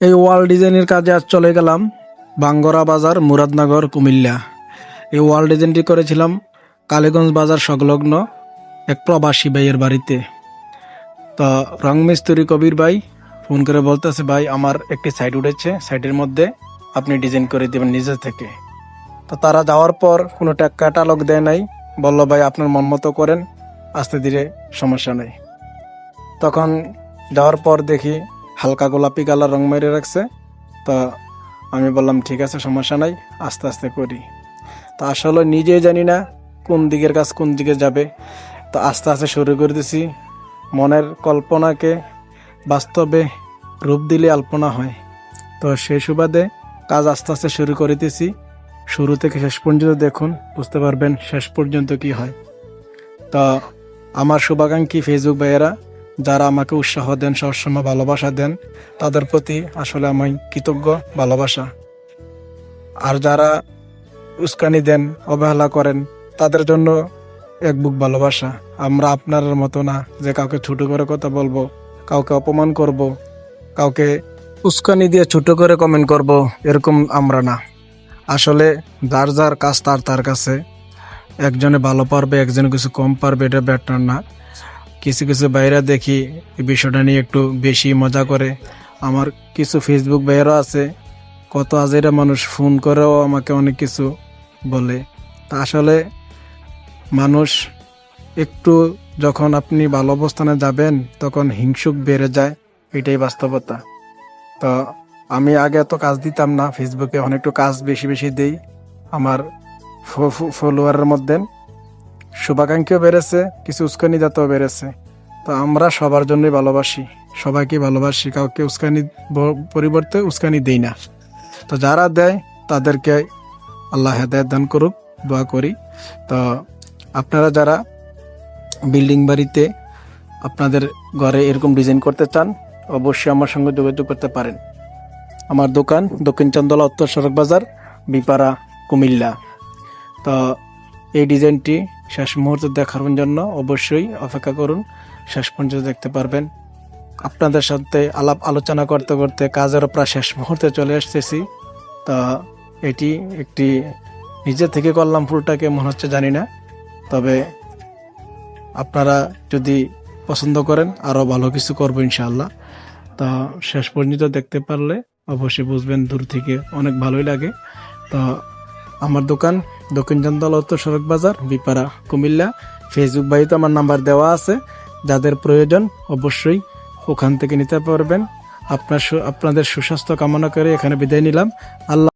এই ওয়াল ডিজাইনের কাজে আজ চলে গেলাম বাঙ্গরা বাজার, মুরাদনগর, কুমিল্লা। এই ওয়াল ডিজাইনটি করেছিলাম কালীগঞ্জ বাজার সংলগ্ন এক প্রবাসী ভাইয়ের বাড়িতে। তো রং মিস্ত্রি কবির ভাই ফোন করে বলতেছে, ভাই, আমার একটি সাইড উঠেছে। সাইডের মধ্যে আপনি ডিজাইন করে দেবেন নিজে থেকে। তো তারা যাওয়ার পর কোনো ক্যাটালগ দেয় নাই। বলল, ভাই, আপনার মন মতো করেন। আস্তে ধীরে সমস্যা নেই। তখন যাওয়ার পর দেখি হালকা গোলাপি কালার রং মেরে রাখছে। তো আমি বললাম, ঠিক আছে, সমস্যা নাই, আস্তে আস্তে করি। তো আসলে নিজেই জানি না কোন দিকের কাজ কোন দিকে যাবে। তো আস্তে আস্তে শুরু করে দিছি। মনের কল্পনাকে বাস্তবে রূপ দিলে আল্পনা হয়। তো সেই সুবাদে কাজ আস্তে আস্তে শুরু করিতেছি শুরু থেকে শেষ পর্যন্ত দেখুন, বুঝতে পারবেন শেষ পর্যন্ত কি হয়। তো আমার শুভাকাঙ্ক্ষী ফেসবুক ভাইয়েরা যারা আমাকে উৎসাহ দেন, সবসময় ভালোবাসা দেন, তাদের প্রতি আসলে আমি কৃতজ্ঞ, ভালোবাসা। আর যারা উস্কানি দেন, অবহেলা করেন, তাদের জন্য এক বুক ভালোবাসা। আমরা আপনার মতো না যে কাউকে ছোট করে কথা বলব, কাউকে অপমান করব, কাউকে উস্কানি দিয়ে ছোট করে কমেন্ট করব, এরকম আমরা না। আসলে যার যার কাজ, তার তার কাছে। একজনে ভালো পারবে, একজনে কিছু কম পারবে, এটা ব্যাটার না। কিছু কিছু বাইরে দেখি এই বিষয়টা নিয়ে একটু বেশি মজা করে। আমার কিছু ফেসবুক বাইরেও আছে, কত আজেরা মানুষ ফোন করেও আমাকে অনেক কিছু বলে। তা আসলে মানুষ একটু যখন আপনি ভালো অবস্থানে যাবেন, তখন হিংসুক বেড়ে যায়, এটাই বাস্তবতা। তো আমি আগে এত কাজ দিতাম না ফেসবুকে অনেক একটু কাজ বেশি বেশি দেই, আমার ফলোয়ারের মধ্যে। শুভাকাঙ্ক্ষীও বেড়েছে, কিছু উস্কানি জাতও বেড়েছে। তো আমরা সবার জন্যই ভালোবাসি। সবাইকে ভালোবাসি, কাউকে উস্কানি পরিবর্তে উস্কানি দেই না। তো যারা দেয়, তাদেরকে আল্লাহ হেদায়ত দান করুক, দোয়া করি। তো আপনারা যারা বিল্ডিং বাড়িতে আপনাদের ঘরে এরকম ডিজাইন করতে চান, অবশ্যই আমার সঙ্গে যোগাযোগ করতে পারেন। আমার দোকান দক্ষিণ চন্দলা উত্তর সড়ক বাজার, বিপাড়া, কুমিল্লা। তো এই ডিজাইনটি শেষ মুহূর্তে দেখার জন্য অবশ্যই অপেক্ষা করুন, শেষ পর্যন্ত দেখতে পারবেন। আপনাদের সাথে আলাপ আলোচনা করতে করতে কাজের প্রায় শেষ মুহূর্তে চলে আসতেছি। তা এটি একটি নিজে থেকে করলাম ফুলটাকে মনে হচ্ছে জানি না। তবে আপনারা যদি পছন্দ করেন, আরও ভালো কিছু করব ইনশাআল্লাহ। তা শেষ পর্যন্ত দেখতে পারলে অবশ্যই বুঝবেন, দূর থেকে অনেক ভালোই লাগে। তো আমার দোকান দক্ষিণ চন্দল উত্তর সড়ক বাজার, বিপাড়া, কুমিল্লা। ফেসবুক বাড়িতে আমার নাম্বার দেওয়া আছে। যাদের প্রয়োজন, অবশ্যই ওখান থেকে নিতে পারবেন। আপনার আপনাদের সুস্বাস্থ্য কামনা করে এখানে বিদায় নিলাম। আল্লাহ